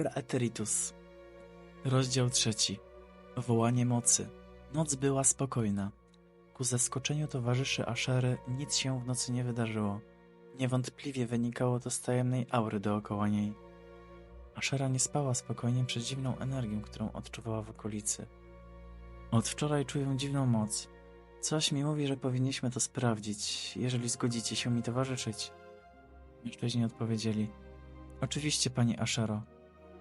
Praeteritus Rozdział trzeci Wołanie mocy Noc była spokojna. Ku zaskoczeniu towarzyszy Aszery nic się w nocy nie wydarzyło. Niewątpliwie wynikało to z tajemnej aury dookoła niej. Ashera nie spała spokojnie przez dziwną energię, którą odczuwała w okolicy. Od wczoraj czuję dziwną moc. Coś mi mówi, że powinniśmy to sprawdzić, jeżeli zgodzicie się mi towarzyszyć. Mężczyźni odpowiedzieli. Oczywiście, pani Ashero.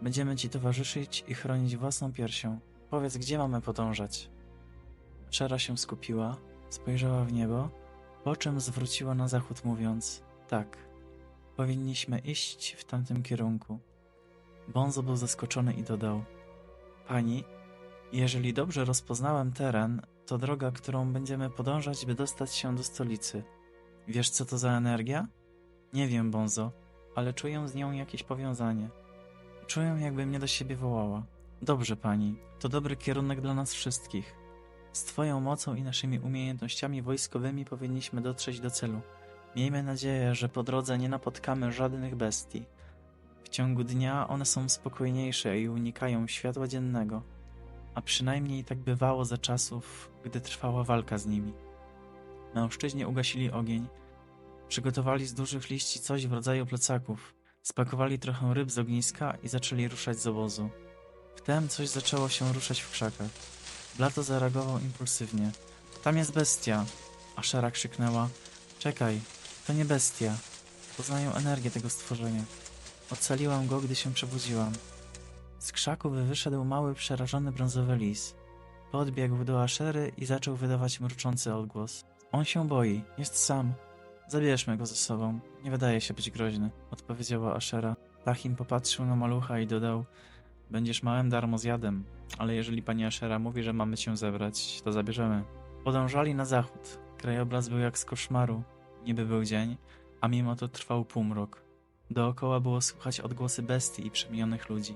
Będziemy ci towarzyszyć i chronić własną piersią. Powiedz, gdzie mamy podążać? Ashera się skupiła, spojrzała w niebo, po czym zwróciła na zachód, mówiąc: Tak, powinniśmy iść w tamtym kierunku. Bonzo był zaskoczony i dodał: Pani, jeżeli dobrze rozpoznałem teren, to droga, którą będziemy podążać, by dostać się do stolicy. Wiesz, co to za energia? Nie wiem, Bonzo, ale czuję z nią jakieś powiązanie. Czuję, jakby mnie do siebie wołała. Dobrze, pani, to dobry kierunek dla nas wszystkich. Z twoją mocą i naszymi umiejętnościami wojskowymi powinniśmy dotrzeć do celu. Miejmy nadzieję, że po drodze nie napotkamy żadnych bestii. W ciągu dnia one są spokojniejsze i unikają światła dziennego, a przynajmniej tak bywało za czasów, gdy trwała walka z nimi. Mężczyźni ugasili ogień, przygotowali z dużych liści coś w rodzaju plecaków, spakowali trochę ryb z ogniska i zaczęli ruszać z obozu. Wtem coś zaczęło się ruszać w krzakach. Blato zareagował impulsywnie. Tam jest bestia! Ashera krzyknęła. Czekaj, to nie bestia. Poznaję energię tego stworzenia. Ocaliłam go, gdy się przebudziłam. Z krzaków wyszedł mały, przerażony brązowy lis. Podbiegł do Aszery i zaczął wydawać mruczący odgłos. On się boi, jest sam. Zabierzmy go ze sobą, nie wydaje się być groźny, odpowiedziała Ashera. Tachim popatrzył na malucha i dodał Będziesz małym darmozjadem, ale jeżeli pani Ashera mówi, że mamy się zebrać, to zabierzemy. Podążali na zachód. Krajobraz był jak z koszmaru. Niby był dzień, a mimo to trwał półmrok. Dookoła było słychać odgłosy bestii i przemienionych ludzi.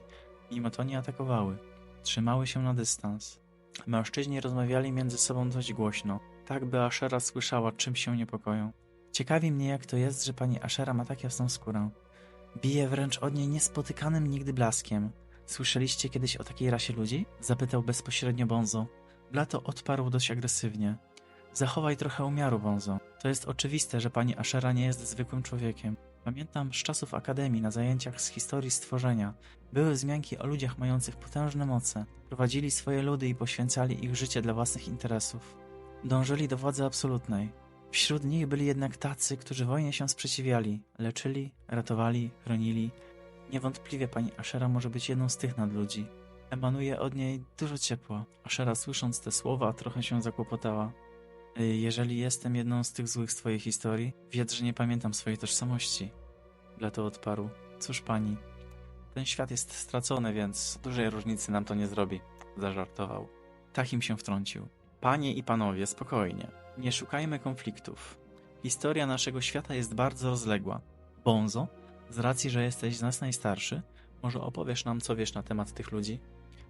Mimo to nie atakowały. Trzymały się na dystans. Mężczyźni rozmawiali między sobą dość głośno, tak by Ashera słyszała, czym się niepokoją. Ciekawi mnie, jak to jest, że pani Ashera ma tak jasną skórę. Bije wręcz od niej niespotykanym nigdy blaskiem. Słyszeliście kiedyś o takiej rasie ludzi? Zapytał bezpośrednio Bonzo. Blato odparł dość agresywnie. Zachowaj trochę umiaru, Bonzo. To jest oczywiste, że pani Ashera nie jest zwykłym człowiekiem. Pamiętam z czasów akademii na zajęciach z historii stworzenia. Były wzmianki o ludziach mających potężne moce. Prowadzili swoje ludy i poświęcali ich życie dla własnych interesów. Dążyli do władzy absolutnej. Wśród nich byli jednak tacy, którzy wojnie się sprzeciwiali, leczyli, ratowali, chronili. Niewątpliwie pani Ashera może być jedną z tych nadludzi. Emanuje od niej dużo ciepła. Ashera słysząc te słowa trochę się zakłopotała. Y, Jeżeli jestem jedną z tych złych z twojej historii, wiedz, że nie pamiętam swojej tożsamości. Blato odparł. Cóż pani, ten świat jest stracony, więc dużej różnicy nam to nie zrobi. Zażartował. Tachim się wtrącił. Panie i panowie, spokojnie. Nie szukajmy konfliktów. Historia naszego świata jest bardzo rozległa. Bonzo, z racji, że jesteś z nas najstarszy, może opowiesz nam, co wiesz na temat tych ludzi?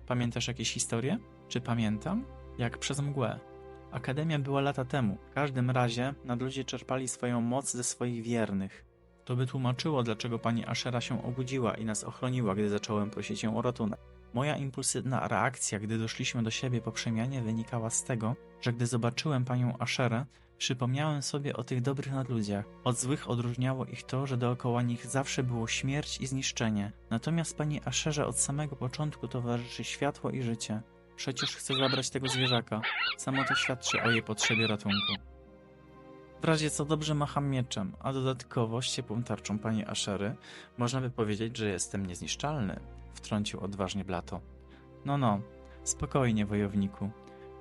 Pamiętasz jakieś historie? Czy pamiętam? Jak przez mgłę. Akademia była lata temu. W każdym razie nadludzie czerpali swoją moc ze swoich wiernych. To by tłumaczyło, dlaczego pani Ashera się obudziła i nas ochroniła, gdy zacząłem prosić ją o ratunek. Moja impulsywna reakcja, gdy doszliśmy do siebie po przemianie, wynikała z tego, że gdy zobaczyłem panią Asherę, przypomniałem sobie o tych dobrych nadludziach. Od złych odróżniało ich to, że dookoła nich zawsze było śmierć i zniszczenie. Natomiast pani Asherze od samego początku towarzyszy światło i życie. Przecież chcę zabrać tego zwierzaka. Samo to świadczy o jej potrzebie ratunku. W razie co dobrze macham mieczem, a dodatkowo z ciepłą tarczą pani Aszery można by powiedzieć, że jestem niezniszczalny, wtrącił odważnie Blato. No no, spokojnie wojowniku.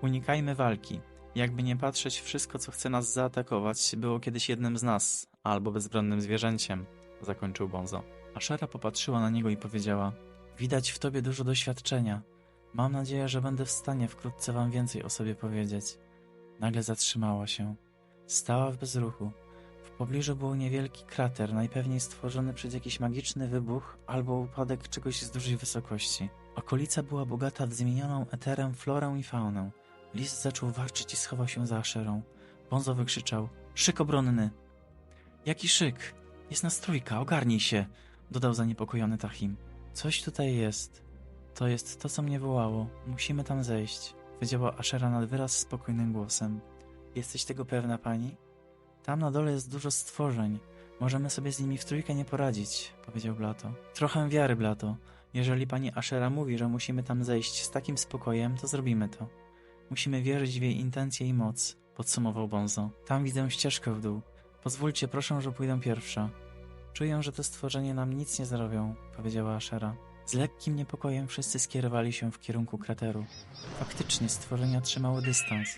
Unikajmy walki. Jakby nie patrzeć, wszystko co chce nas zaatakować było kiedyś jednym z nas, albo bezbronnym zwierzęciem, zakończył Bonzo. Ashera popatrzyła na niego i powiedziała Widać w tobie dużo doświadczenia. Mam nadzieję, że będę w stanie wkrótce wam więcej o sobie powiedzieć. Nagle zatrzymała się. Stała w bezruchu. Pobliżu był niewielki krater, najpewniej stworzony przez jakiś magiczny wybuch albo upadek czegoś z dużej wysokości. Okolica była bogata w zmienioną eterem florę i faunę. Lis zaczął warczyć i schował się za aszerą. Bonzo wykrzyczał: Szyk obronny! Jaki szyk? Jest nas trójka, ogarnij się! dodał zaniepokojony Tachim. Coś tutaj jest. To jest to, co mnie wołało. Musimy tam zejść. Powiedziała Ashera nad wyraz spokojnym głosem. Jesteś tego pewna, pani? Tam na dole jest dużo stworzeń. Możemy sobie z nimi w trójkę nie poradzić, powiedział Blato. Trochę wiary, Blato. Jeżeli pani Ashera mówi, że musimy tam zejść z takim spokojem, to zrobimy to. Musimy wierzyć w jej intencje i moc, podsumował Bonzo. Tam widzę ścieżkę w dół. Pozwólcie, proszę, że pójdę pierwsza. Czuję, że te stworzenia nam nic nie zrobią, powiedziała Ashera. Z lekkim niepokojem wszyscy skierowali się w kierunku krateru. Faktycznie stworzenia trzymały dystans.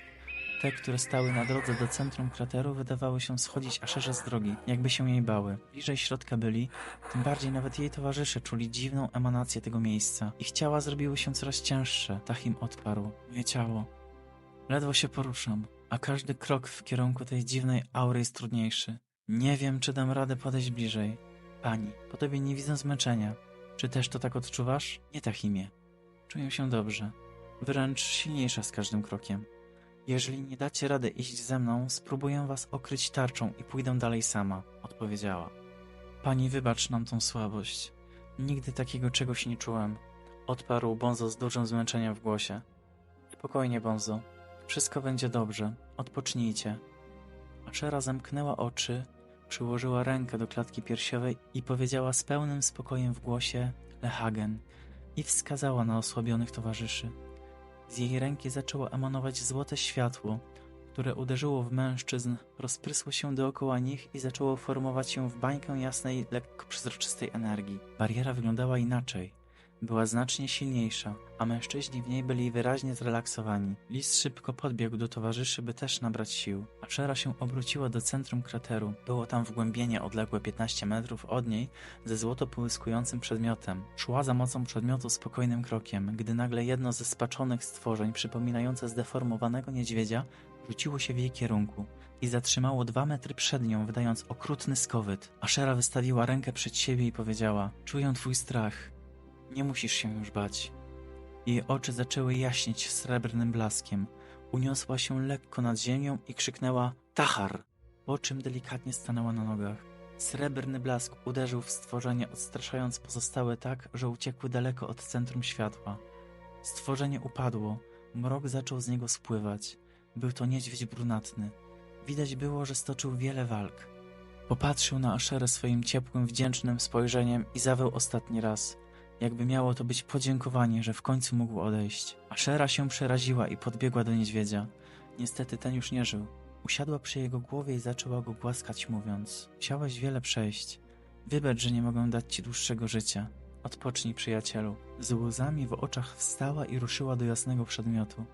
Te, które stały na drodze do centrum krateru, wydawały się schodzić Asherze z drogi, jakby się jej bały. Bliżej środka byli, tym bardziej nawet jej towarzysze czuli dziwną emanację tego miejsca. Ich ciała zrobiły się coraz cięższe. Tahim odparł. Moje ciało. Ledwo się poruszam, a każdy krok w kierunku tej dziwnej aury jest trudniejszy. Nie wiem, czy dam radę podejść bliżej. Pani, po tobie nie widzę zmęczenia. Czy też to tak odczuwasz? Nie, Tahimie. Czuję się dobrze. Wręcz silniejsza z każdym krokiem. Jeżeli nie dacie rady iść ze mną, spróbuję was okryć tarczą i pójdę dalej sama, odpowiedziała. Pani, wybacz nam tą słabość. Nigdy takiego czegoś nie czułem. Odparł Bonzo z dużym zmęczeniem w głosie. Spokojnie, Bonzo. Wszystko będzie dobrze. Odpocznijcie. Ashera zamknęła oczy, przyłożyła rękę do klatki piersiowej i powiedziała z pełnym spokojem w głosie Lehagen i wskazała na osłabionych towarzyszy. Z jej ręki zaczęło emanować złote światło, które uderzyło w mężczyzn, rozprysło się dookoła nich i zaczęło formować się w bańkę jasnej, lekko przezroczystej energii. Bariera wyglądała inaczej. Była znacznie silniejsza, a mężczyźni w niej byli wyraźnie zrelaksowani. Lis szybko podbiegł do towarzyszy, by też nabrać sił. Ashera się obróciła do centrum krateru. Było tam wgłębienie odległe 15 metrów od niej ze złoto połyskującym przedmiotem. Szła za mocą przedmiotu spokojnym krokiem, gdy nagle jedno ze spaczonych stworzeń przypominające zdeformowanego niedźwiedzia rzuciło się w jej kierunku i zatrzymało dwa metry przed nią, wydając okrutny skowyt. Ashera wystawiła rękę przed siebie i powiedziała: Czuję twój strach. Nie musisz się już bać. Jej oczy zaczęły jaśnieć srebrnym blaskiem. Uniosła się lekko nad ziemią i krzyknęła Tahar! Po czym delikatnie stanęła na nogach. Srebrny blask uderzył w stworzenie, odstraszając pozostałe tak, że uciekły daleko od centrum światła. Stworzenie upadło, mrok zaczął z niego spływać. Był to niedźwiedź brunatny. Widać było, że stoczył wiele walk. Popatrzył na Aszerę swoim ciepłym, wdzięcznym spojrzeniem i zaweł ostatni raz – jakby miało to być podziękowanie, że w końcu mógł odejść. Ashera się przeraziła i podbiegła do niedźwiedzia. Niestety ten już nie żył. Usiadła przy jego głowie i zaczęła go głaskać, mówiąc: Musiałeś wiele przejść. Wybacz, że nie mogę dać ci dłuższego życia. Odpocznij, przyjacielu. Z łzami w oczach wstała i ruszyła do jasnego przedmiotu.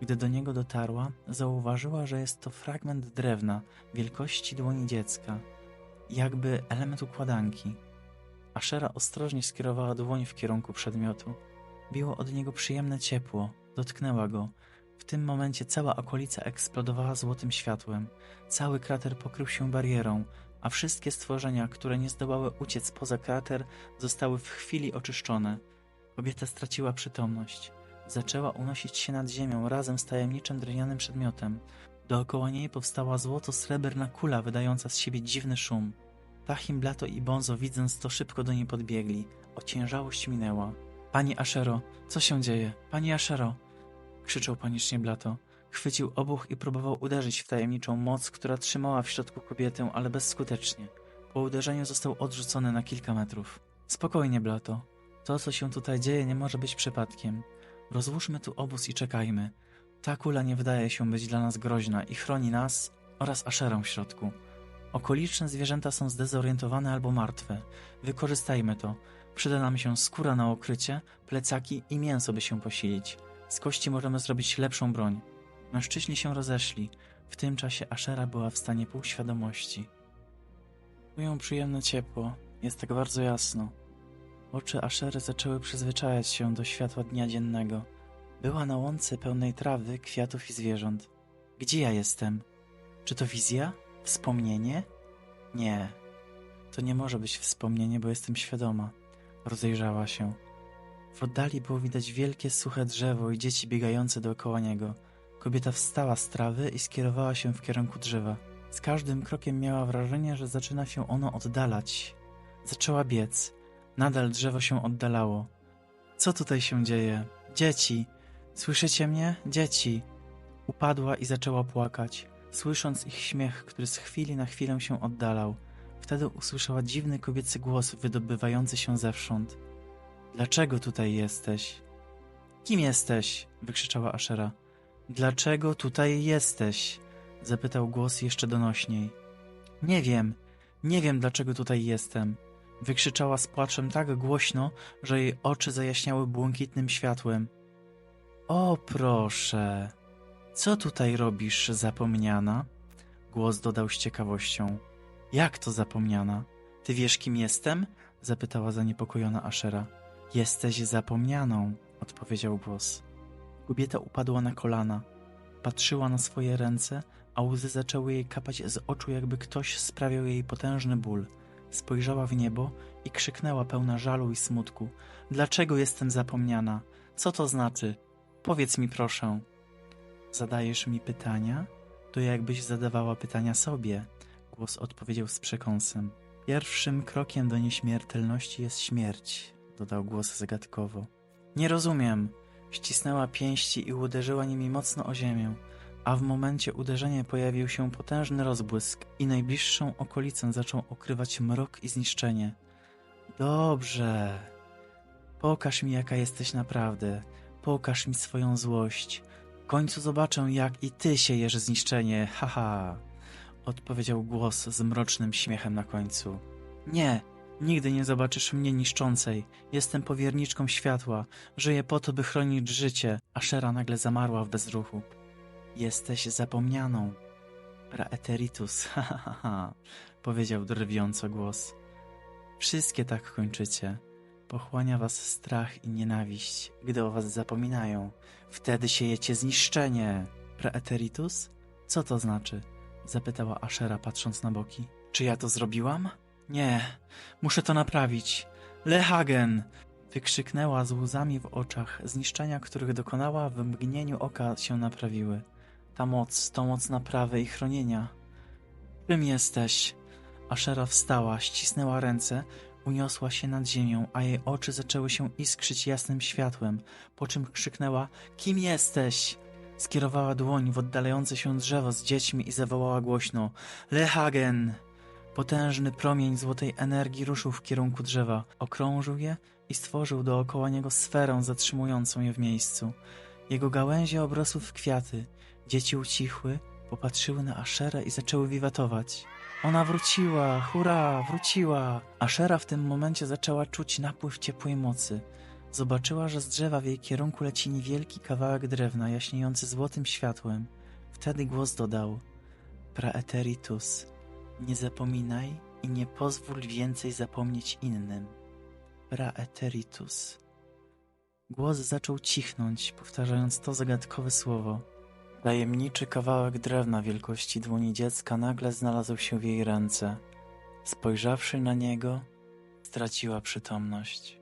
Gdy do niego dotarła, zauważyła, że jest to fragment drewna wielkości dłoni dziecka, jakby element układanki. Ashera ostrożnie skierowała dłoń w kierunku przedmiotu. Biło od niego przyjemne ciepło, dotknęła go. W tym momencie cała okolica eksplodowała złotym światłem. Cały krater pokrył się barierą, a wszystkie stworzenia, które nie zdołały uciec poza krater, zostały w chwili oczyszczone. Kobieta straciła przytomność. Zaczęła unosić się nad ziemią razem z tajemniczym drewnianym przedmiotem. Dookoła niej powstała złoto-srebrna kula wydająca z siebie dziwny szum. Tahim, Blato i Bonzo widząc to szybko do niej podbiegli. Ociężałość minęła. Pani Ashero, co się dzieje? Pani Ashero! Krzyczał panicznie Blato. Chwycił obuch i próbował uderzyć w tajemniczą moc, która trzymała w środku kobietę, ale bezskutecznie. Po uderzeniu został odrzucony na kilka metrów. Spokojnie, Blato. To, co się tutaj dzieje, nie może być przypadkiem. Rozłóżmy tu obóz i czekajmy. Ta kula nie wydaje się być dla nas groźna i chroni nas oraz Asherę w środku. Okoliczne zwierzęta są zdezorientowane albo martwe. Wykorzystajmy to. Przyda nam się skóra na okrycie, plecaki i mięso, by się posilić. Z kości możemy zrobić lepszą broń. Mężczyźni się rozeszli. W tym czasie Ashera była w stanie półświadomości. Czuję przyjemne ciepło. Jest tak bardzo jasno. Oczy Aszery zaczęły przyzwyczajać się do światła dnia dziennego. Była na łące pełnej trawy, kwiatów i zwierząt. Gdzie ja jestem? Czy to wizja? Wspomnienie? Nie. To nie może być wspomnienie, bo jestem świadoma. Rozejrzała się. W oddali było widać wielkie, suche drzewo i dzieci biegające dookoła niego. Kobieta wstała z trawy i skierowała się w kierunku drzewa. Z każdym krokiem miała wrażenie, że zaczyna się ono oddalać. Zaczęła biec. Nadal drzewo się oddalało. Co tutaj się dzieje? Dzieci! Słyszycie mnie? Dzieci! Upadła i zaczęła płakać, słysząc ich śmiech, który z chwili na chwilę się oddalał. Wtedy usłyszała dziwny kobiecy głos wydobywający się zewsząd. Dlaczego tutaj jesteś? Kim jesteś? wykrzyczała Ashera. Dlaczego tutaj jesteś? zapytał głos jeszcze donośniej. Nie wiem, nie wiem dlaczego tutaj jestem. Wykrzyczała z płaczem tak głośno, że jej oczy zajaśniały błękitnym światłem. O proszę, co tutaj robisz, zapomniana? Głos dodał z ciekawością. Jak to zapomniana? Ty wiesz, kim jestem? zapytała zaniepokojona Ashera. Jesteś zapomnianą, odpowiedział głos. Kobieta upadła na kolana. Patrzyła na swoje ręce, a łzy zaczęły jej kapać z oczu, jakby ktoś sprawiał jej potężny ból. Spojrzała w niebo i krzyknęła pełna żalu i smutku. Dlaczego jestem zapomniana? Co to znaczy? Powiedz mi proszę. Zadajesz mi pytania? To jakbyś zadawała pytania sobie. Głos odpowiedział z przekąsem. Pierwszym krokiem do nieśmiertelności jest śmierć, dodał głos zagadkowo. Nie rozumiem. Ścisnęła pięści i uderzyła nimi mocno o ziemię, a w momencie uderzenia pojawił się potężny rozbłysk i najbliższą okolicę zaczął okrywać mrok i zniszczenie. Dobrze. Pokaż mi, jaka jesteś naprawdę. Pokaż mi swoją złość. Końcu zobaczę, jak i ty siejesz zniszczenie. Haha. Odpowiedział głos z mrocznym śmiechem na końcu. Nie, nigdy nie zobaczysz mnie niszczącej. Jestem powierniczką światła. Żyję po to, by chronić życie. Ashera nagle zamarła w bezruchu. Jesteś zapomnianą. Praeteritus, ha, ha, ha, powiedział drwiąco głos. Wszystkie tak kończycie. Pochłania was strach i nienawiść, gdy o was zapominają. Wtedy siejecie zniszczenie. Praeteritus? Co to znaczy? Zapytała Ashera patrząc na boki. Czy ja to zrobiłam? Nie, muszę to naprawić. Lehagen! Wykrzyknęła z łzami w oczach, zniszczenia których dokonała w mgnieniu oka się naprawiły. Ta moc to moc naprawy i chronienia. Czym jesteś? Ashera wstała, ścisnęła ręce, uniosła się nad ziemią, a jej oczy zaczęły się iskrzyć jasnym światłem, po czym krzyknęła: Kim jesteś? Skierowała dłoń w oddalające się drzewo z dziećmi i zawołała głośno: Lehagen! Potężny promień złotej energii ruszył w kierunku drzewa, okrążył je i stworzył dookoła niego sferę zatrzymującą je w miejscu. Jego gałęzie obrosły w kwiaty. Dzieci ucichły, popatrzyły na Aszerę i zaczęły wiwatować. Ona wróciła, hurra, wróciła! Ashera w tym momencie zaczęła czuć napływ ciepłej mocy. Zobaczyła, że z drzewa w jej kierunku leci niewielki kawałek drewna jaśniejący złotym światłem. Wtedy głos dodał: Praeteritus, nie zapominaj i nie pozwól więcej zapomnieć innym. Praeteritus. Głos zaczął cichnąć, powtarzając to zagadkowe słowo. Tajemniczy kawałek drewna wielkości dłoni dziecka nagle znalazł się w jej ręce. Spojrzawszy na niego, straciła przytomność.